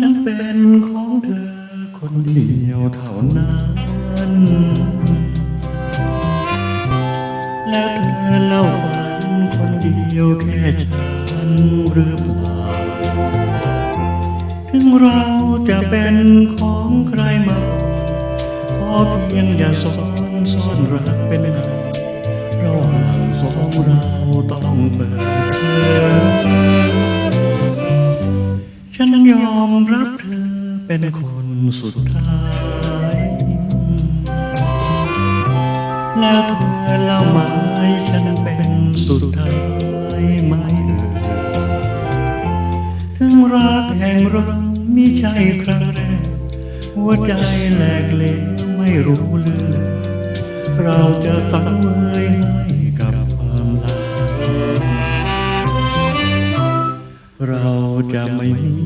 ฉันเป็นของเธอคนเดียวเท่านั้น แล้วเธอเล่าฝันคนเดียวแค่ฉันหรือเปล่า ถึงเราจะเป็นของใครมาก่อนขอเพียงอย่าซ่อนซ่อนรักเป็นเงาระหว่างสองเราต้องเปิด เป็นคนสุดท้าย แล้วเธอเล่ามาให้ฉันเป็นสุดท้ายไหมเอ่ยถึงรักแห่งเรามิใช่ครั้งแรก หัวใจแหลกเหลวไม่รู้เรื่อเราจะสังเวยให้กับความลับเราจะไม่มี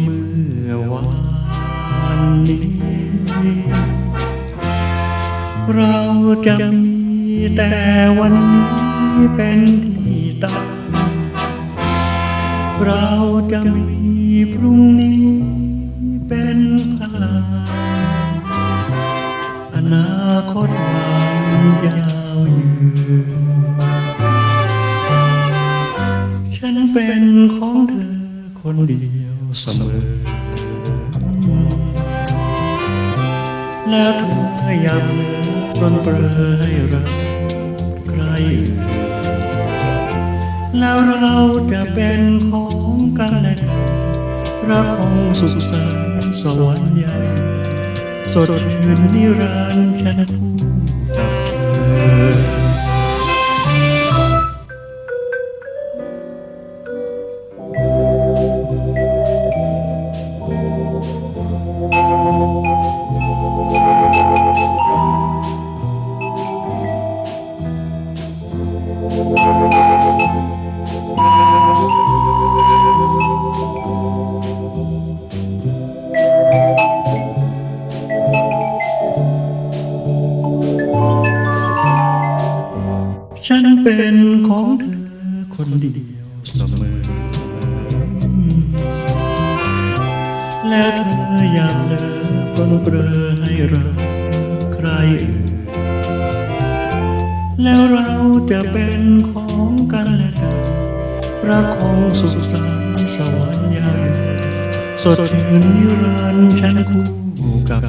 เมื่อวาน นี้ เราจะมีแต่วันนี้เป็นที่ตั้งเราจะมีพรุ่งนี้เป็นพลังอนาคตวันยาวยืนฉันเป็นของเธอคนเดียวเสมอ แล้วเธออยากเมื่อปรนเปรอให้รักใคร แล้วเราจะเป็นของกันและกันรักของสุขสันต์สวรรค์ใหญ่สดชื่นนิรันดร์ฉันพู เป็นของเธอคนเดียวเสมอ และเธออย่าเลอปรนเปรอให้รักใครอื่นแล้วเราจะเป็นของกันและกันรักของสุขสันต์สวรรค์ใหญ่สดชื่นนิรันฉันคู่กับ